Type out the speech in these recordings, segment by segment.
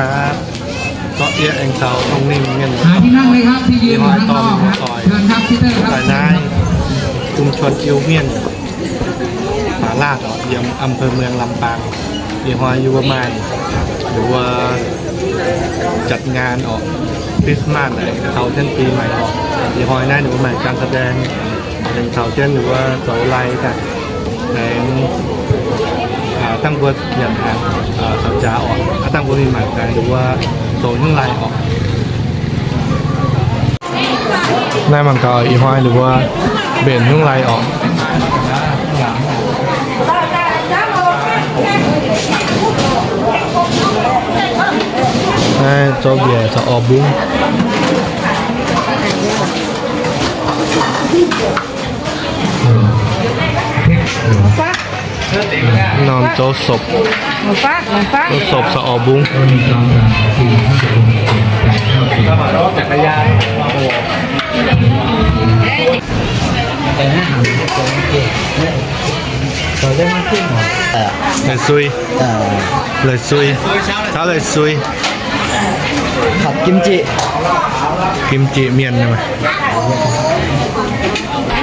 ดีครับเกาะเอี้ยเองเซาตรงนิ่มเงี้ยหาที่นั่งเลยครับที่ยืนอยู่ข้างนอกครับเชิญครับพี่เตอร์ครับสายนายชุมชนอิวเมียนผาลาดอ๋อเยี่ยมอำเภอเมืองลำปางเยี่ยมฮอยยูวมายหรือว่าจัดงานออกคริสต์มาสอะไรเขาเช่นปีใหม่ออกเยี่ยมฮอยน่าหรือว่าใหม่การแสดงเป็นเขาเช่นหรือว่าสอยไลกันใน อ่าตั้งบทอย่างทางอ่าสัญจาออกอ่าตั้งบทมีหมายกันหรือว่าโซนยังไลออกหน้ามังกรอีห้อยหรือว่าเบนยุ่งไรออกให้โจเบียร์จะออกบุ้ง นอนโจศพหมูฟักหมูฟักโจศพจะออกบุ้งมีจองราสี่ห้าหกเจ็ดแปดเก้าสิบจักรยานแต่หน้าหางตัวนี้เองเนี่ยเราได้มากขึ้นหรอเออเลยซุยเออเลยซุยเช้าเลยซุยผัดกิมจิ กิมจิเมียนใช่ไหม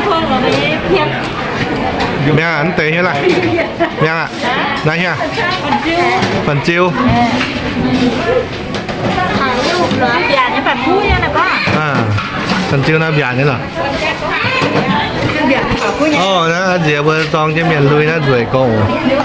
พวกเรานี้เพียบเมียอันเตะเฮียล่ะเมียอะนายเฮียคนจิ้วปันจิวถ่ายรูปเหรออย่าเนี่ยแบบพูดเนี่ยนะก็อ่าปันจิวน้ำยานี่เหรออย่าแบ บพูดเนี่ยอ๋อนะเดี๋ยวเบอร์ซองจะเมียนลุยนะสวยโก้เดี๋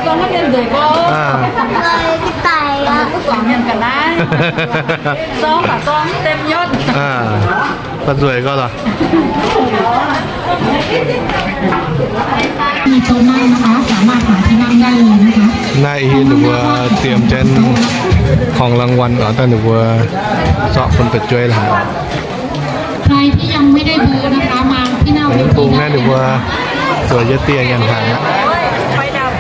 ยวก็ถ้าเรียนเลยก็อ่าเลยที่ไตอะก็สองเรียนกันได้ซองกับซองเต็มยศอ่าปันสวยก็เหรอมีโต๊ะนั่งนะคะสามารถหาที่นั่งได้เลยนะคะนายหรือว่าเตรียมเจนของรางวัลก่อนแต่หรือว่าเสาะคนไปช่วยหลานใครที่ยังไม่ได้เบอร์นะคะมาที่หน้าเวน้ำทีปูงได้นะหเลรืยอว่าสวยจะเตียงกันทางนะไฟดับ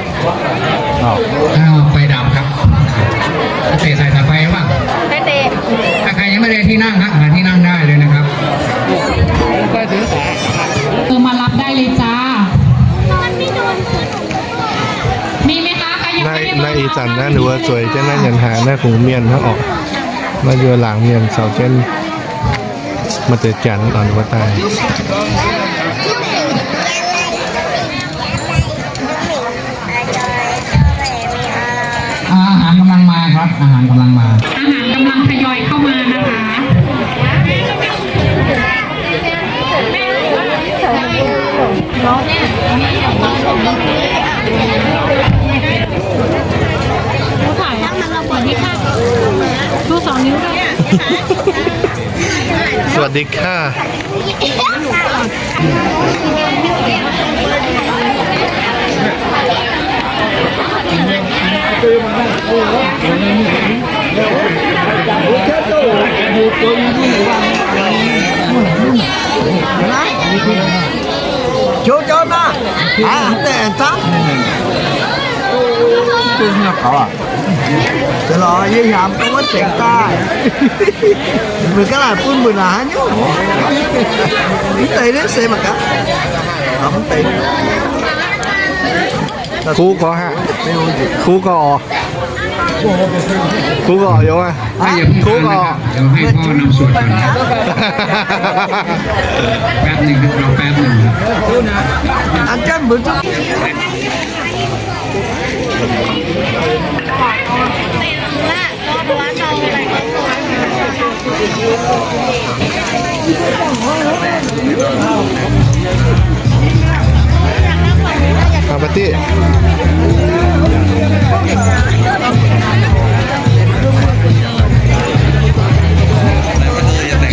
อ้าวอ้าวไฟดับครับเตะสายสายไฟบ้างไฟเตะถ้าใครยังไม่ได้ที่นั่งนะหาที่นั่งได้เลยนะครับ เออมารับได้เลยจ้ามีไหมคะใครยังนายไม่ได้เบอร์นายอีจันนะหรือว่าสวยจะน่ายันหาหน้าของเมียนเขาออกมาอยู่หลังเมียนเสาเจนมาเตจันอ่อนว่าตายอาหารกำลังมาครับอา ดีค่ะโจโจมาอ่าแต่ ซักตึงกับเขาอะจะรอยี่ยามก็ว่าเสียงใต้เหมือนกันหลายปุ่นเหมือนหาอยู่นี่เตะนี่เสียเหมือนกันเอามันเตะครูก็ฮะครูก็ครูก็โยอะให้อย่าเพิ่งครูทานก็นะครับเดี๋ยวให้พ่อนำสวดก่อนนะแป๊บหนึ่งครับรอแป๊บหนึ่งครับอันจันเหมือนจะ มาปาตี้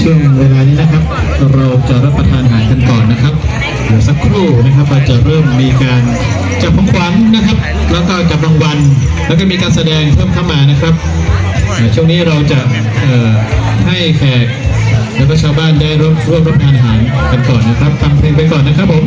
ช่วงเวลานี้นะครับ เราจะรับประทานอาหารกันก่อนนะครับเดี๋ยวสักครู่นะครับเราจะเริ่มมีการจับของขวัญนะครับ แล้วก็จับรางวัลแล้วก็มีการแสดงเพิ่มเข้ามานะครับ ช่วงนี้เราจะให้แขกแล้วก็ชาวบ้านได้ร่วมร่วมรับประทานอาหารกันก่อนนะครับทำเพลงไปก่อนนะครับผม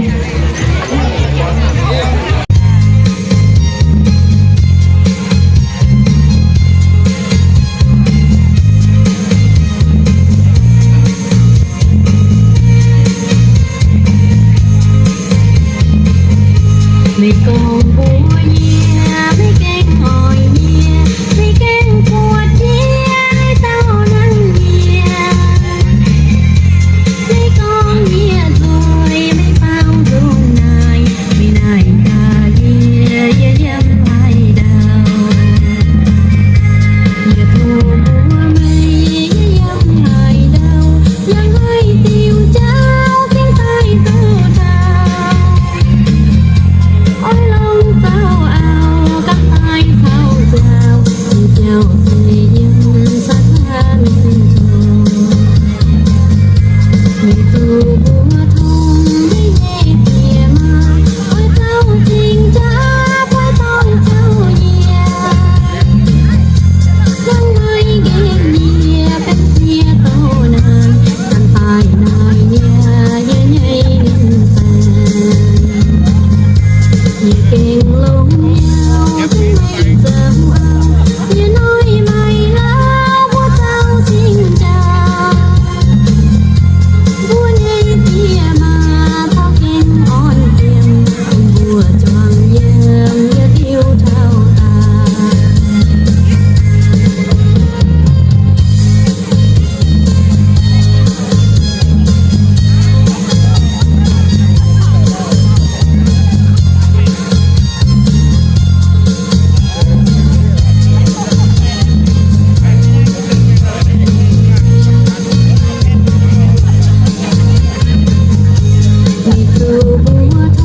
如果我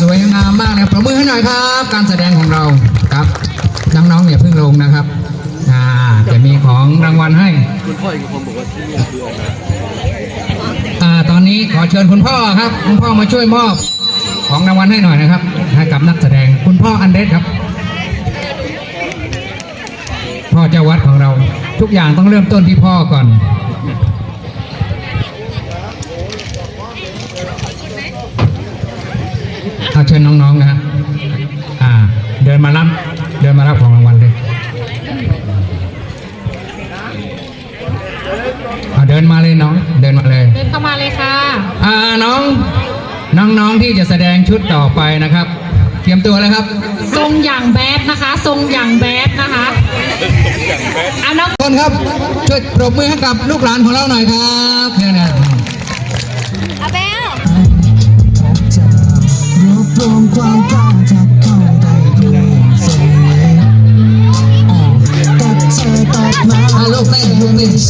สวยงามมากนะครับประมือให้หน่อยครับ การแสดงของเราครับน้องๆอย่าเพิ่งลงนะครับอ่าจะมีของรางวัลให้คุณพ่ออีกคนบอกว่าที่นี่คือออกมาอ่าตอนนี้ขอเชิญคุณพ่อครับ คุณพ่อมาช่วยมอบของรางวัลให้หน่อยนะครับให้กับนักแสดงคุณพ่ออันเดสครับ พ่อเจ้าวัดของเรา ทุกอย่างต้องเริ่มต้นที่พ่อก่อน อาเชิญน้องๆนะฮะอ่า เดินมารับ เดินมารับของรางวัลเลยอ่าเดินมาเลยน้อง เดินมาเลย เดินเข้ามาเลยค่ะ อ่าน้องน้องๆที่จะแสดงชุดต่อไปนะครับ เตรียมตัวเลยครับ ทรงอย่างแบดนะคะ ทรงอย่างแบดนะคะเอาน้องทุกคนครับช่วยปรบมือให้กับลูกหลานของเราหน่อยครับเนี่ยนะ รวมความกล้าจากเข้าไปด้วยเสียงออกกับเธอตัดมาอ่าลูกเต้นลูกเต้นเ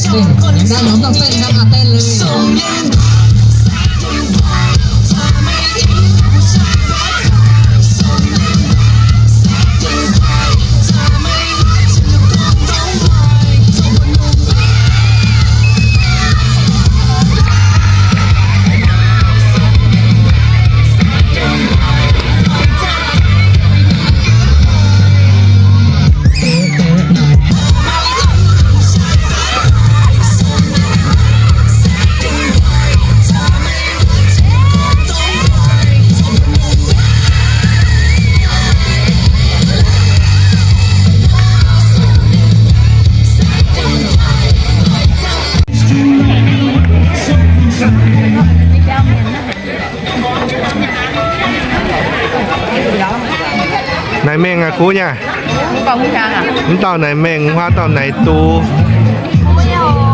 ต้นด้านหนูต้องเต้นครับอะเต้นเลย này men à cú nha còn hú chàng à Chúng tao này men hoa tao này tu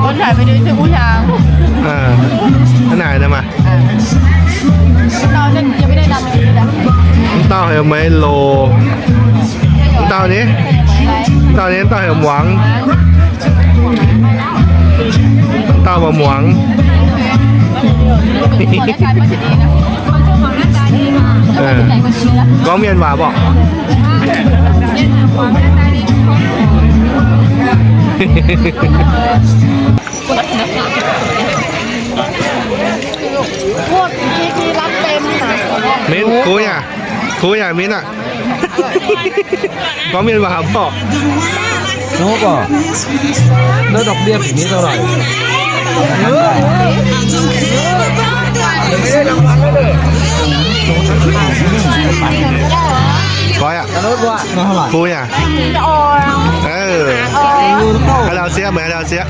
con trai phải đi sư hú chàng à, cái này nè mà tao nên chưa biết đây làm gì đâu Chúng tao hiểu mấy lồ พวกที่ที่รับเต็มนะมิ้นคุยอะคุยอะมิ้นอะก็มีนมาหาพ่อน้องบอกแล้วดอกเบี้ยแบบนี้เท่าไหร่เยอะไม่ได้รางวัลเลย Coi ạ. Vui à? Ừ. Malaysia Malaysia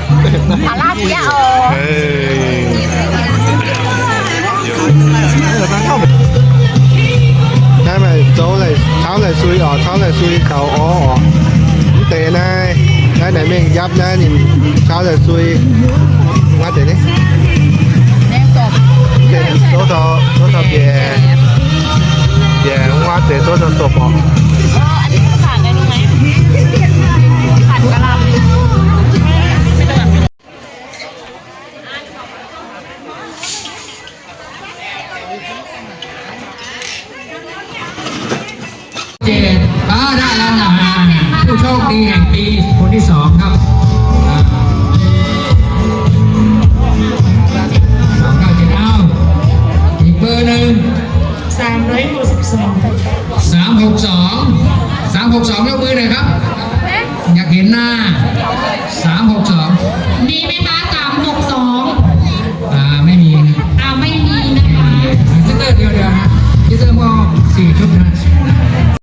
Malaysia Ừ. Thế mà cháu này cháu này suy ở cháu này suy cầu ổ ổ. Tệ này. Cái này mình giáp này nhìn cháu này suy ngắt tệ đi Tệ số số số số tiền thọ bè Bè ngắt để số thọ sộp bỏ อันนี้ผ่านได้รู้ไหมผ่านกระลาเจดอ่าได้แล้วนะผู้โชคดีแห่งปีคนที่สองครับ